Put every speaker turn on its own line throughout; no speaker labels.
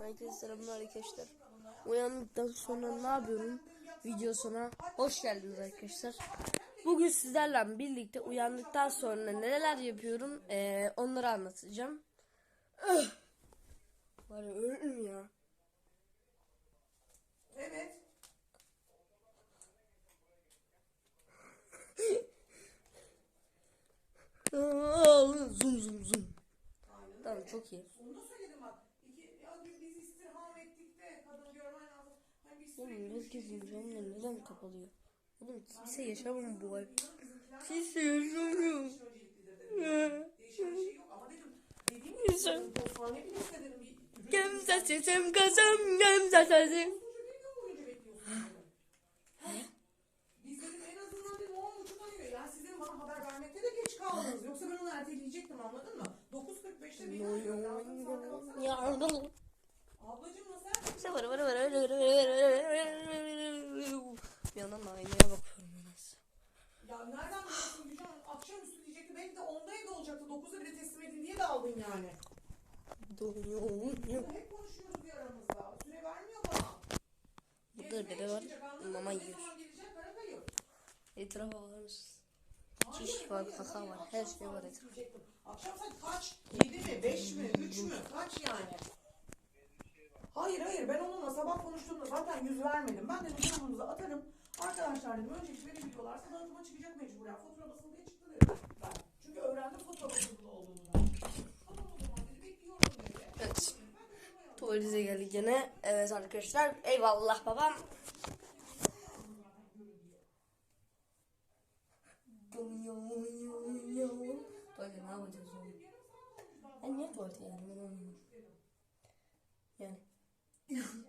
Herkese selamlar arkadaşlar. Uyandıktan sonra ne yapıyorum? Videosuna hoş geldiniz arkadaşlar. Bugün sizlerle birlikte uyandıktan sonra neler yapıyorum ee, onları anlatacağım. Öh! Var ya ölürüm ya.
Evet.
Aa, Zoom zoom zoom. Tamam çok iyi.
Onu da söyledim bak. İki, ya biz, biz istirham ettik de kadın görmen lazım. Hani biz
Oğlum herkesin camları neden kapalıyor? Oğlum kimse yaşamam bu ev. Kimse yaşamıyor.
bir. Bir
Gemze sesim kazım gemze sesim.
Koskoca bir gün boyunca bekliyorsun dedim. Biz dedim en azından dedim 10 buçuk oluyor. Yani siz dedim bana haber vermekte de geç kaldınız. Yoksa ben onu erteleyecektim anladın mı? 9.45'te beni arıyor. Yazdığım saate baksana.
Yardım.
Erteleyeceksin?
İşte var var var var var Bir yandan da aynaya bakıyorum nasıl.
Ya nereden biliyorsun Gülcan? Akşamüstü diyecekti. Belki de 10'da evde olacaktı. 9'da bile teslim edin diye de aldın yani.
Donuyorum.
Hep konuşuyoruz bir aramızda. Süre vermiyor bana.
Burada bebe var. Mama yiyor. Etrafa bakar mısın? Çiş var, kaka var, her şey var etrafta.
Akşam saat kaç? 7 mi? 5 mi? 3 mü? Kaç yani? Hayır hayır ben onunla sabah konuştuğumda zaten yüz vermedim. Ben dedim grubumuza atarım. Arkadaşlar dedim önceki beni biliyorlarsa dağıtıma çıkacak mecburen. Fatura basılı diye çıktı dedim ben. Çünkü öğrendim fatura basılı olduğunu. Tamam o zaman dedi bekliyorum dedi.
Evet. Tuvalete geldik gene. Evet arkadaşlar. Eyvallah babam. Tuvalete ne yapacağız oğlum? Ben niye tuvalete geldim ben anlamadım. Hocam.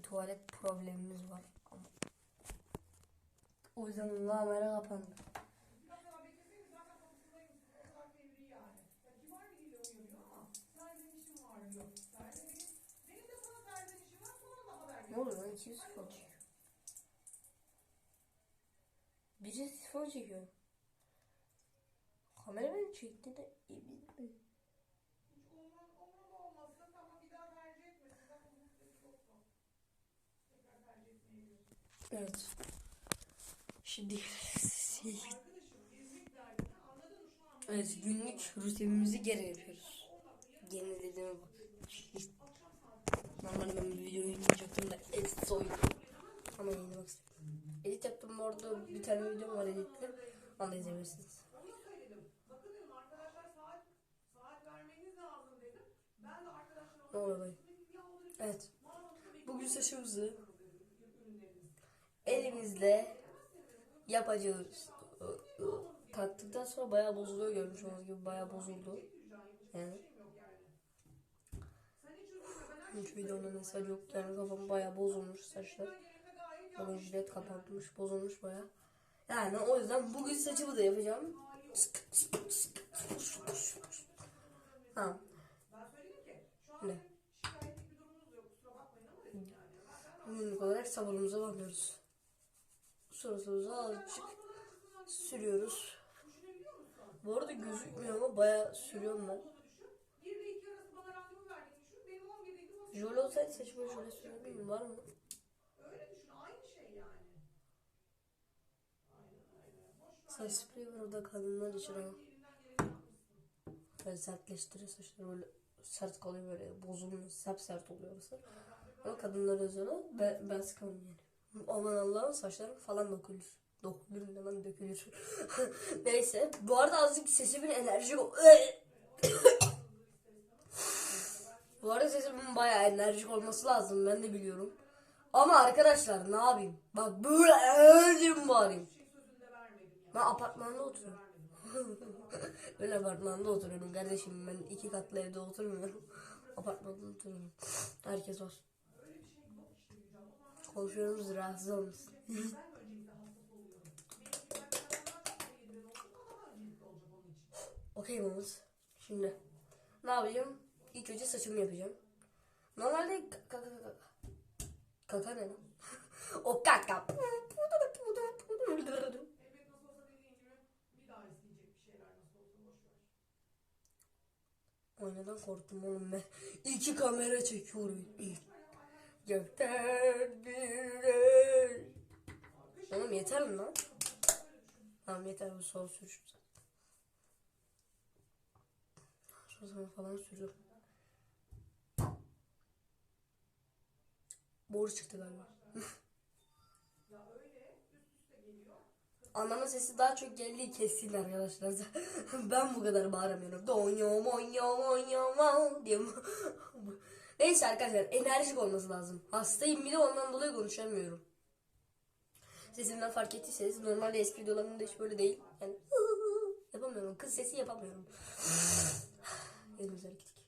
Bir tuvalet problemimiz var. Ama o yüzden kapandı.
Sonra da haber
Ne oluyor lan? Kim sifon çekiyor? Biri sifon çekiyor. Kamera beni çekti de emin mi? Evet. Şimdi evet günlük rutinimizi geri yapıyoruz. Yenilediğime bak. Normalde ben bir video yayınlayacaktım da edit soydum. Ama yayınlamak istedim. Edit yaptım bu arada bir tane video var editli. Onu Ne oluyor Evet. Bugün saçımızı. Elimizle yapacağız. Taktıktan sonra bayağı bozuluyor görmüş olduğunuz gibi bayağı bozuldu. Yani. Hiç videomda mesaj yok yani kafam bayağı bozulmuş saçlar. Bakın jilet kapatmış bozulmuş bayağı. Yani o yüzden bugün saçımı da yapacağım.
An
Ne? Bugünlük olarak sabunumuza bakıyoruz. Suratımıza azıcık sürüyoruz. Bu arada gözükmüyor ama bayağı sürüyorum ben.
Bir ve iki arası bana randevu verdiğini düşün. Benim 11'deydim. o
Jöle olsaydı saçıma şöyle sürebilir miyim? Var mı? Saç spreyi var orada kadınlar için ama. Böyle sertleştiriyor saçları böyle sert kalıyor böyle bozulmuyor sert sert oluyor orası. Ama kadınlar özel o. Ben, ben sıkamam yani. Aman Allah'ım saçlarım falan dökülür. Dökülür ne dökülür. Neyse. Bu arada azıcık sesi bir enerjik. Bu arada sesimin bayağı enerjik olması lazım ben de biliyorum. Ama arkadaşlar ne yapayım? Bak böyle var. bağırayım? Ben apartmanda oturuyorum. ben apartmanda oturuyorum kardeşim. Ben iki katlı evde oturmuyorum. Apartmanda oturuyorum. Herkes var. Konuşuyoruz rahatsız olmasın. Okey Mahmut. Şimdi ne yapacağım? İlk önce saçımı yapacağım. Normalde kaka kaka. Kaka ne lan? o kaka. Aynadan korktum oğlum ben. İki kamera çekiyorum. İlk. Gökten bir Oğlum yeter mi lan? Tamam yeter bu sol sürüşüm zaten. Şu zaman falan sürüyorum. Boru çıktı galiba. Anlamın sesi daha çok geldiği kesin arkadaşlar. ben bu kadar bağıramıyorum. Donyo monyo monyo mon diyorum. Neyse arkadaşlar enerjik olması lazım. Hastayım bir de ondan dolayı konuşamıyorum. Sesimden fark ettiyseniz normalde espri dolanımda hiç böyle değil. Yani yapamıyorum. Kız sesi yapamıyorum. Elimize gittik.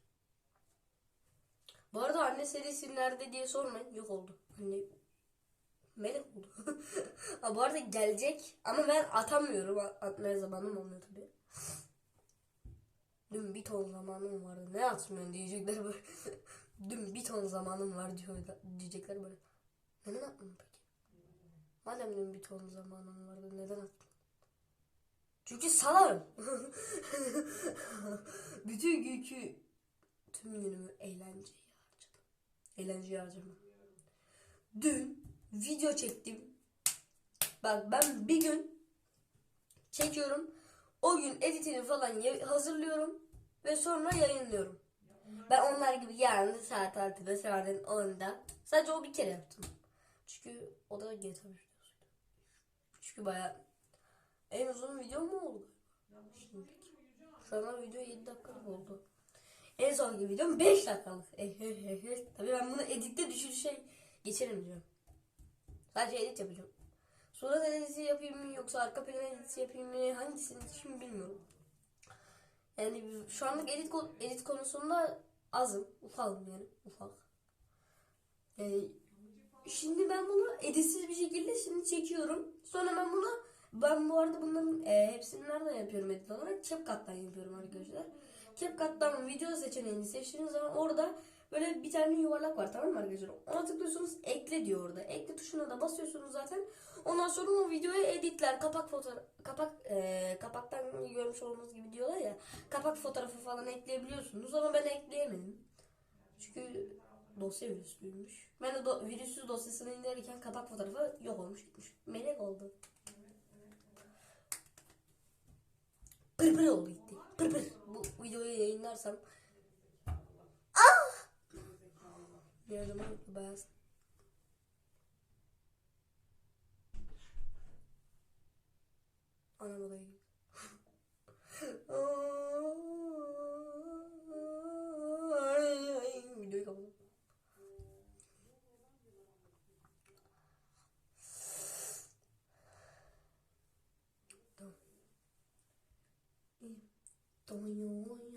Bu arada anne serisi nerede diye sormayın. Yok oldu. Anne melek oldu. ha, bu arada gelecek ama ben atamıyorum. Atmaya zamanım olmuyor tabii. Dün bir ton zamanım vardı. Ne atmıyorsun diyecekler böyle. Dün bir ton zamanım var diyor, diyecekler böyle. Neden atmadın peki? Madem dün bir ton zamanım vardı neden atmadın? Çünkü salarım. Bütün günkü tüm günümü eğlenceye harcadım. Eğlenceye harcadım. Dün video çektim. Bak ben bir gün çekiyorum. O gün editini falan hazırlıyorum ve sonra yayınlıyorum. Ben onlar gibi yarın saat 6'da saat 10'da sadece o bir kere yaptım. Çünkü o da GTA. Çünkü baya en uzun video mu oldu? Şimdi. Şu an video 7 dakikalık oldu. En sonki videom 5 dakikalık. Tabii ben bunu editte düşürüşe geçerim diyorum. Sadece edit yapacağım. Surat editi yapayım mı yoksa arka plan editi yapayım mı hangisini şimdi bilmiyorum. Yani şu anlık edit, edit konusunda azım. Ufalım yani ufak. Yani şimdi ben bunu editsiz bir şekilde şimdi çekiyorum. Sonra ben bunu ben bu arada bunların e, hepsini nereden yapıyorum edit olarak? CapCut'tan yapıyorum arkadaşlar. CapCut'tan video seçeneğini seçtiğiniz zaman orada böyle bir tane yuvarlak var tamam mı arkadaşlar? Ona tıklıyorsunuz ekle diyor orada. Ekle tuşuna da basıyorsunuz zaten. Ondan sonra o videoyu editler, kapak fotoğraf, kapak e, kapaktan görmüş olduğunuz gibi diyorlar ya. Kapak fotoğrafı falan ekleyebiliyorsunuz ama ben ekleyemedim. Çünkü dosya virüslüymüş. Ben de do- virüsüz dosyasını indirirken kapak fotoğrafı yok olmuş gitmiş. Melek oldu. Pır pır oldu gitti. Pır pır. Bu videoyu yayınlarsam. Ah! Bir zaman beyaz. Anam odaya girdi. Videoyu kapatalım. Tamam. İyi.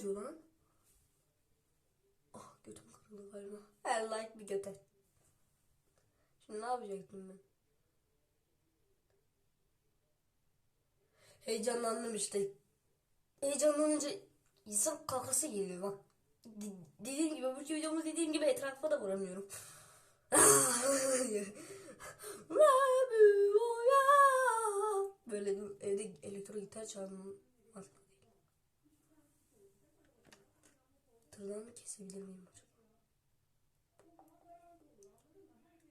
Acıyor lan. Ah götüm kırıldı galiba. Her like bir göte. Şimdi ne yapacaktım ben? Heyecanlandım işte. Heyecanlanınca insan kakası geliyor bak. De- dediğim gibi bu videomuz dediğim gibi etrafa da vuramıyorum. Böyle evde elektro gitar çalmam Şuradan kesebilir miyim acaba?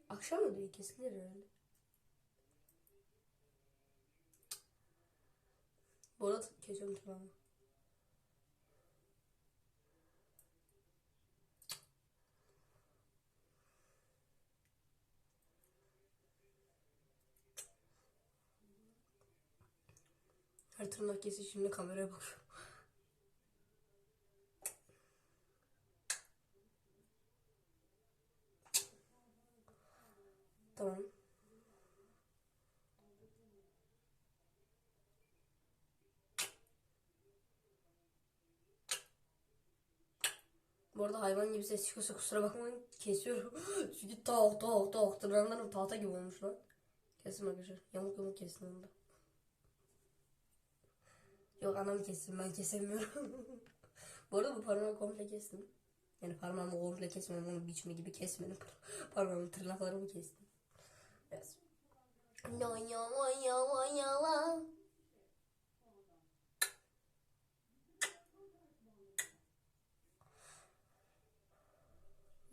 Akşam oluyor kesilir herhalde. Bu arada kesiyorum tamam. Her tırnak kesişimde kameraya bakıyorum. Hayvan gibi ses çıkıyorsa kusura bakmayın kesiyorum. Çünkü tavuk tavuk tavuk tırnaklarım tahta gibi olmuş lan. Kesin arkadaşlar. Yamuk yamuk kesin onu da. Yok anam kessin ben kesemiyorum. bu arada bu parmağı komple kestim. Yani parmağımı komple kesmedim onu biçme gibi kesmedim. Parmağımın tırnaklarımı kestim. Biraz. No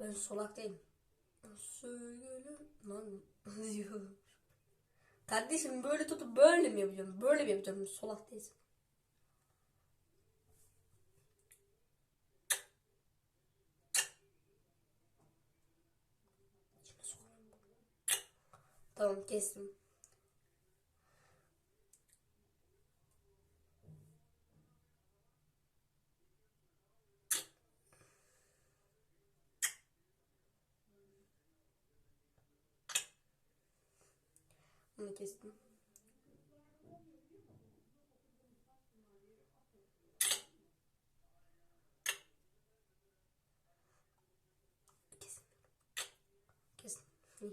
Ben solak değilim. Söyle lan diyor. Kardeşim böyle tutup böyle mi yapacağım? Böyle mi yapacağım? Solak değilsin. Tamam kestim. Bunu kestim. Kesin. Kesin. Hı.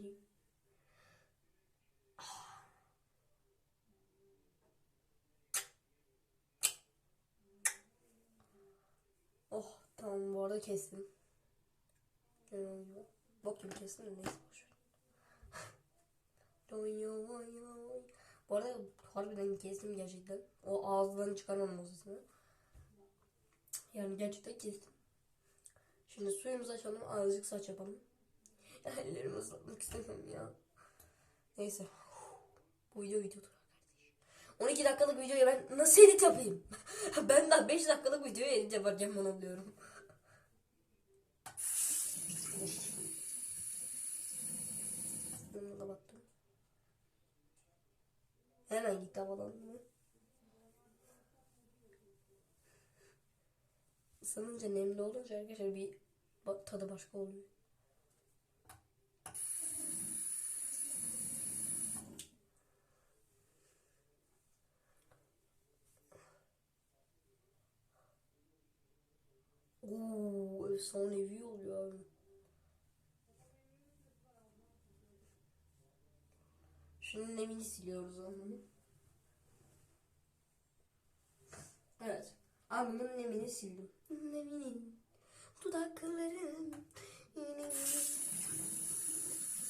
Oh tamam bu arada kestim. Bok gibi kestim de neyse boşver. Bu arada harbiden kestim gerçekten. O ağızdan çıkan olmasını. Yani gerçekten kestim. Şimdi suyumuzu açalım. Azıcık saç yapalım. Ellerimi ıslatmak istemiyorum ya. Neyse. Bu video kardeş. 12 dakikalık videoyu ben nasıl edit yapayım? ben daha 5 dakikalık videoyu edit yapacağım onu diyorum. Bunu da baktım. Hemen gitti havalandı. Isınınca nemli olunca arkadaşlar bir tadı başka oluyor. Oo, efsanevi oluyor abi. Şunun nemini siliyoruz onu. Evet. Alnımın nemini sildim. Neminin dudakların nemini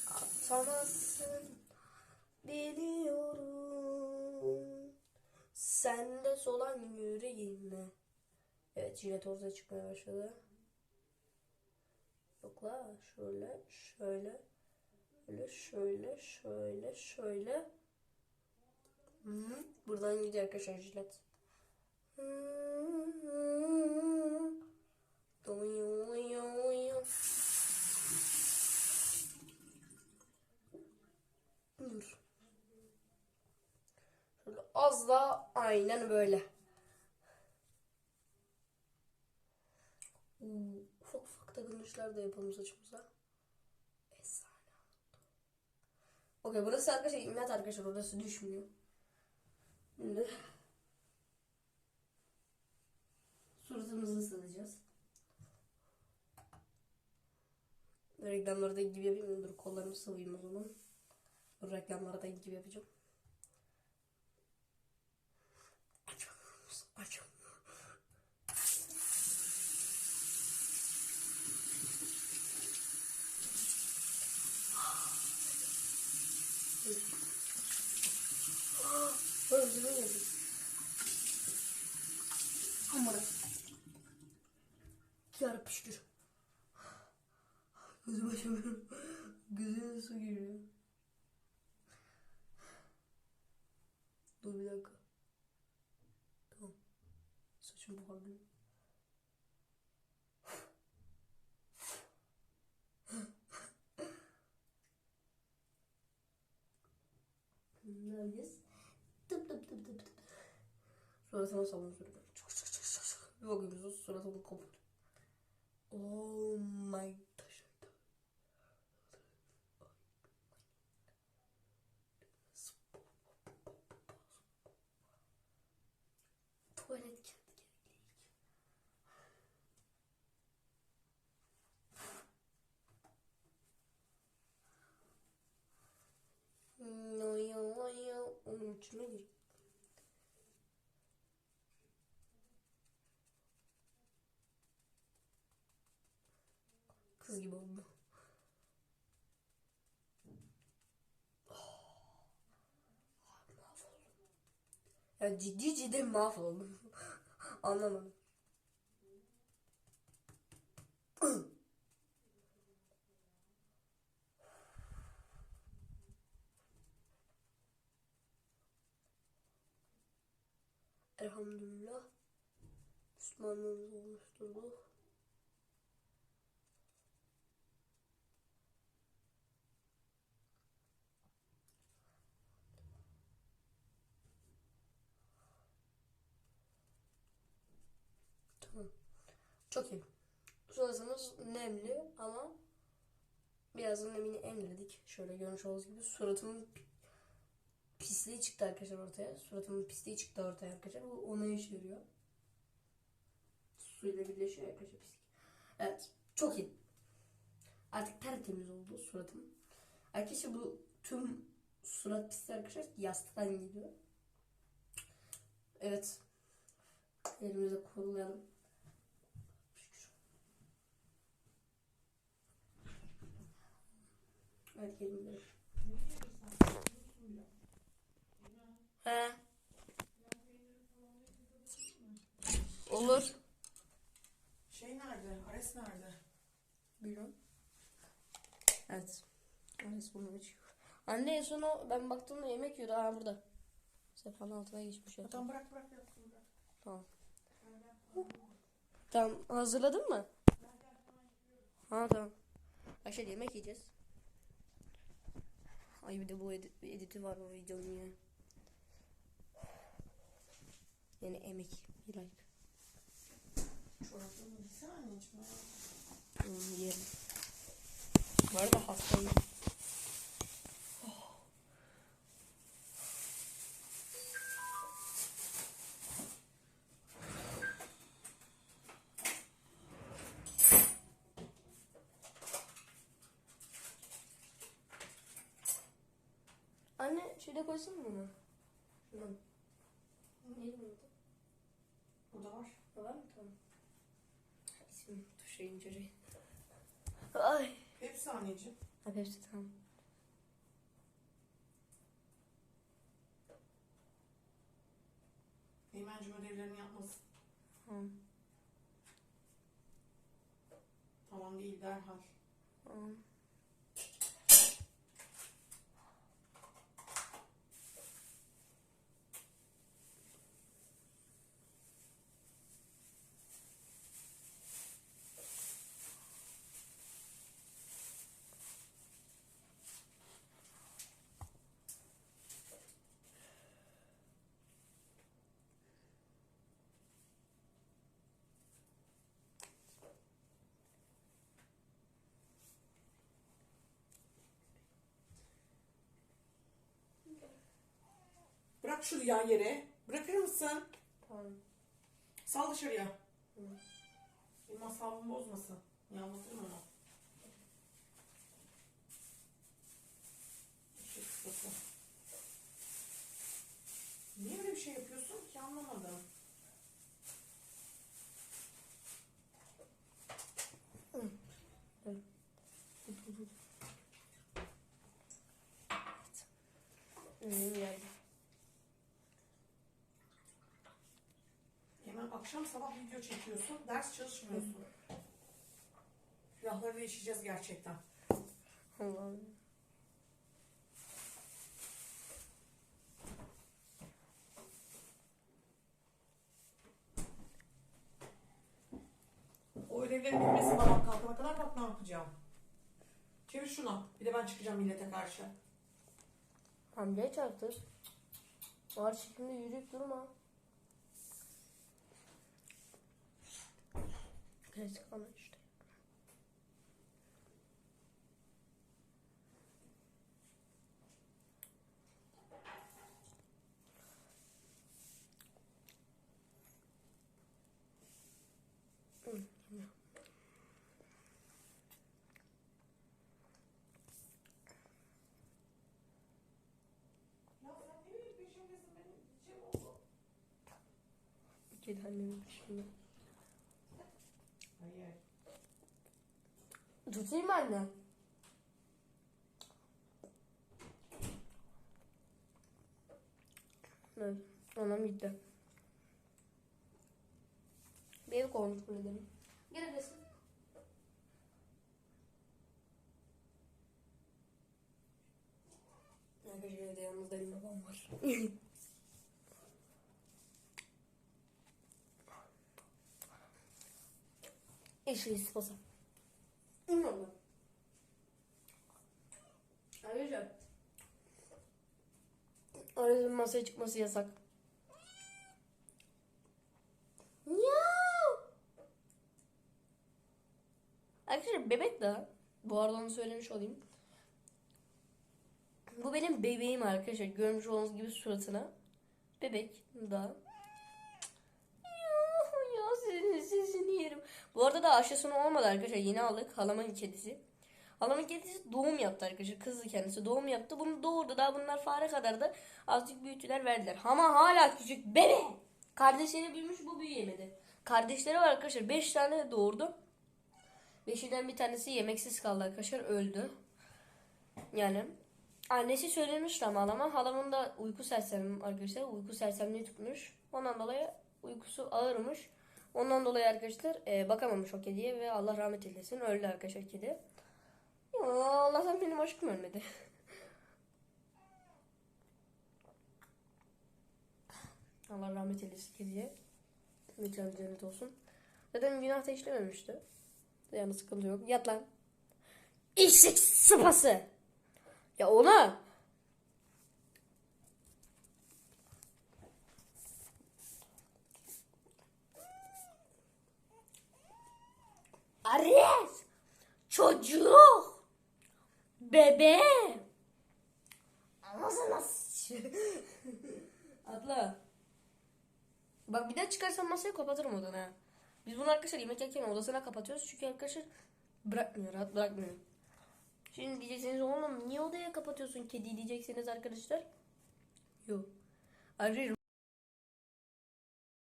atamazsın biliyorum. Sen de solan yüreğime. Evet jilet ortaya çıkmaya başladı. Yok la şöyle şöyle şöyle şöyle şöyle şöyle. Buradan gidiyor arkadaşlar jilet. Dur. Şöyle az da aynen böyle. Ufak ufak takılmışlar da yapalım saçımıza. Efsane oldu. Okey burası arkadaşlar imlat arkadaşlar orası düşmüyor. Şimdi suratımızı ısıtacağız. Reklamlardaki gibi yapayım mı? Dur kollarımı sıvayım o zaman. Dur reklamlardaki gibi yapacağım. Açamıyorum. Açamıyorum. Böyle bir şey yapayım. Hamura. Yarı piştir. Gözüm açamıyorum. Gözüme su giriyor. Dur bir dakika. Tamam. Saçım buharlıyor. Ne yapacağız? Tıp tıp tıp tıp tıp. Suratına sabun sürüyor. Çık çık çık çık. Bir bakıyorsunuz suratını kopuk. Oh my taş. İçine gir. Kız gibi oldu. Mahvoldum. Ya ciddi ciddi mahvoldum. Anlamadım. Elhamdülillah. Müslümanlığımız oluşturduk. Tamam. Çok iyi. Suratımız nemli ama birazdan nemini emledik. Şöyle görmüş olduğunuz gibi suratımın pisliği çıktı arkadaşlar ortaya. Suratımın pisliği çıktı ortaya arkadaşlar. Bu ona işe yarıyor. Suyla birleşiyor arkadaşlar pislik. Evet. Çok iyi. Artık tertemiz oldu suratım. Arkadaşlar bu tüm surat pisliği arkadaşlar yastıktan geliyor. Evet. Elimize kurulayalım. Evet gelin He. Olur.
Şey nerede? Ares nerede?
Bilmiyorum. Evet. Ares bunu açıyor. Anne en son o ben baktığımda yemek yiyordu. Aa burada. Sefa'nın altına geçmiş ya.
Tamam bırak bırak yapsın bırak.
Tamam. Tamam hazırladın mı? Ha tamam. Aşağı yemek yiyeceğiz. Ay bir de bu edit, editi var bu videonun ya. Yani emek. Like.
Çoraplarını giysen anneciğim.
Hmm, yerim. Bu arada hastayım. Anne şeyde koysana mı bunu? Şuradan. Neydi bunun adı?
Burada var.
Var mı? Tamam. İsmim Tuşay'ın çocuğu. Ay.
Hepsi anneciğim.
Abi hepsi tamam.
Eymen'cim ödevlerini yapmasın.
Tamam.
Tamam değil derhal.
Tamam.
Bırak şunu ya yere. Bırakır mısın?
Tamam.
Sal dışarıya.
Hı.
Benim asabımı bozmasın. Ya anlatırım ona. Eşek sıpası. Niye böyle bir şey yapıyorsun ki anlamadım.
Ürünüm geldi.
Hemen akşam sabah video çekiyorsun. Ders çalışmıyorsun. Külahları değişeceğiz gerçekten.
Allah'ım.
O ödevlerin bitmesi sabah kalkana kadar bak ne yapacağım. Çevir şunu. Bir de ben çıkacağım millete karşı.
Hamleye çarptır. Var şeklinde yürüyüp durma. Klasik ama işte.
Ya sen ne bileyim peşimdesin benim şey oldu.
Kedi annemin peşinde.
Hayır.
Tutayım anne? Evet. Anam gitti. Bir bunu dedim. Gelebilirsin. Arkadaşlar evde yalnız dayım babam var. Eşeği sıpası. Bilmiyorum ben. Arkadaşlar. Aracın masaya çıkması yasak. Miau. Arkadaşlar bebek daha. Bu arada onu söylemiş olayım. Bu benim bebeğim arkadaşlar. Görmüş olduğunuz gibi suratına. Bebek daha. Ya, ya sizin sesini yerim. Bu arada da aşısını olmadı arkadaşlar. Yeni aldık. Halamın kedisi. Halamın kedisi doğum yaptı arkadaşlar. Kızdı kendisi. Doğum yaptı. Bunu doğurdu. Daha bunlar fare kadar da azıcık büyütüler verdiler. Ama hala küçük bebe. Kardeşleri büyümüş bu büyüyemedi. Kardeşleri var arkadaşlar. 5 tane doğurdu. Beşinden bir tanesi yemeksiz kaldı arkadaşlar. Öldü. Yani annesi söylemişti ama halama. Halamın da uyku sersemi arkadaşlar. Uyku sersemliği tutmuş. Ondan dolayı uykusu ağırmış. Ondan dolayı arkadaşlar e, bakamamış o kediye ve Allah rahmet eylesin. Öldü arkadaşlar kedi. Ya, Allah'tan benim aşkım ölmedi. Allah rahmet eylesin kediye. Mekan cennet olsun. Zaten günah da işlememişti. Yani sıkıntı yok. Yat lan. İşlik sıpası. Ya ona. Ares. Çocuk. Bebe. Sıç- Atla. Bak bir daha çıkarsam masayı kapatırım odana. Biz bunu arkadaşlar yemek yerken odasına kapatıyoruz. Çünkü arkadaşlar bırakmıyor, rahat bırakmıyor. Şimdi diyeceksiniz oğlum niye odaya kapatıyorsun kedi diyeceksiniz arkadaşlar. Yok. Arkadaşlar